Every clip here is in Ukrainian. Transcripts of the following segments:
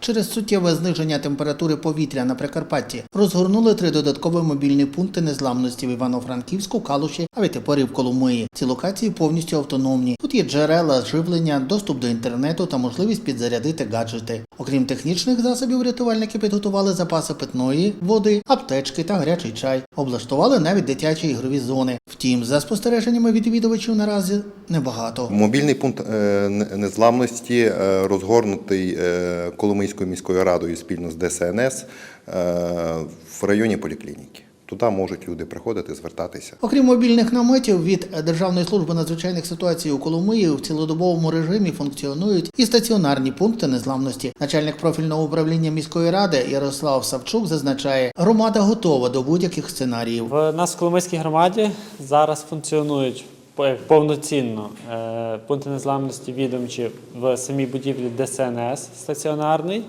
Через суттєве зниження температури повітря на Прикарпатті розгорнули три додаткові мобільні пункти незламності в Івано-Франківську, Калуші, а відтепер в Коломиї. Ці локації повністю автономні. Тут є джерела живлення, доступ до інтернету та можливість підзарядити гаджети. Окрім технічних засобів, рятувальники підготували запаси питної води, аптечки та гарячий чай. Облаштували навіть дитячі ігрові зони. Втім, за спостереженнями відвідувачів наразі небагато. Мобільний пункт е, незламності е, розгорнутий е, Коломийською міською радою спільно з ДСНС е, в районі поліклініки. Туди можуть люди приходити, звертатися. Окрім мобільних наметів від Державної служби надзвичайних ситуацій у Коломиї в цілодобовому режимі функціонують і стаціонарні пункти незламності. Начальник профільного управління міської ради Ярослав Савчук зазначає, громада готова до будь-яких сценаріїв. В нас в Коломийській громаді зараз функціонують повноцінно е, пункти незламності відомчі в самій будівлі ДСНС стаціонарний.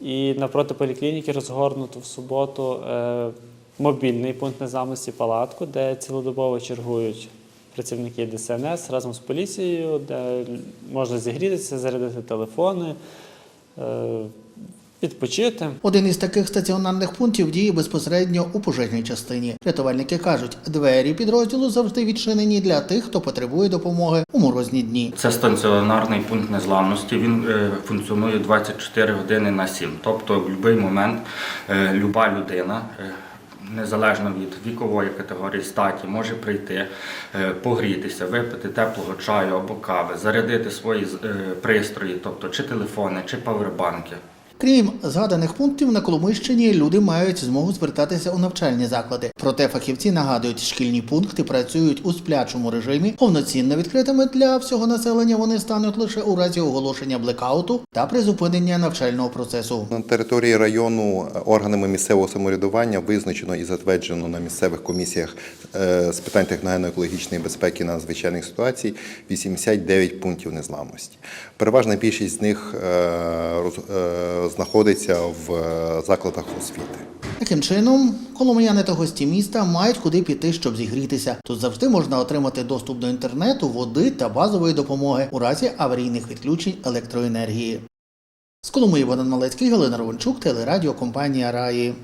І навпроти поліклініки розгорнуто в суботу е, мобільний пункт незламності палатку, де цілодобово чергують працівники ДСНС разом з поліцією, де можна зігрітися, зарядити телефони, е, відпочити. Один із таких стаціонарних пунктів діє безпосередньо у пожежній частині. Рятувальники кажуть, двері підрозділу завжди відчинені для тих, хто потребує допомоги у морозні дні. Це стаціонарний пункт незламності. Він е, функціонує 24 години на 7. Тобто в будь-який момент е, люба людина. е, Незалежно від вікової категорії статі, може прийти, погрітися, випити теплого чаю або кави, зарядити свої пристрої, тобто чи телефони, чи павербанки. Крім згаданих пунктів, на Коломийщині люди мають змогу звертатися у навчальні заклади. Проте фахівці нагадують, шкільні пункти працюють у сплячому режимі. Повноцінно відкритими для всього населення вони стануть лише у разі оголошення блекауту та призупинення навчального процесу. На території району е, органами місцевого самоврядування визначено і затверджено на місцевих комісіях е, з питань техногенно-екологічної безпеки на надзвичайних ситуацій 89 пунктів незламності. Переважна більшість з них е, знаходиться в е, закладах освіти. Таким чином, коломияни та гості міста мають куди піти, щоб зігрітися. Тут завжди можна отримати доступ до інтернету, води та базової допомоги у разі аварійних відключень електроенергії. З Коломиї Богдан Малецький, Галина Ровенчук, телерадіокомпанія Раї.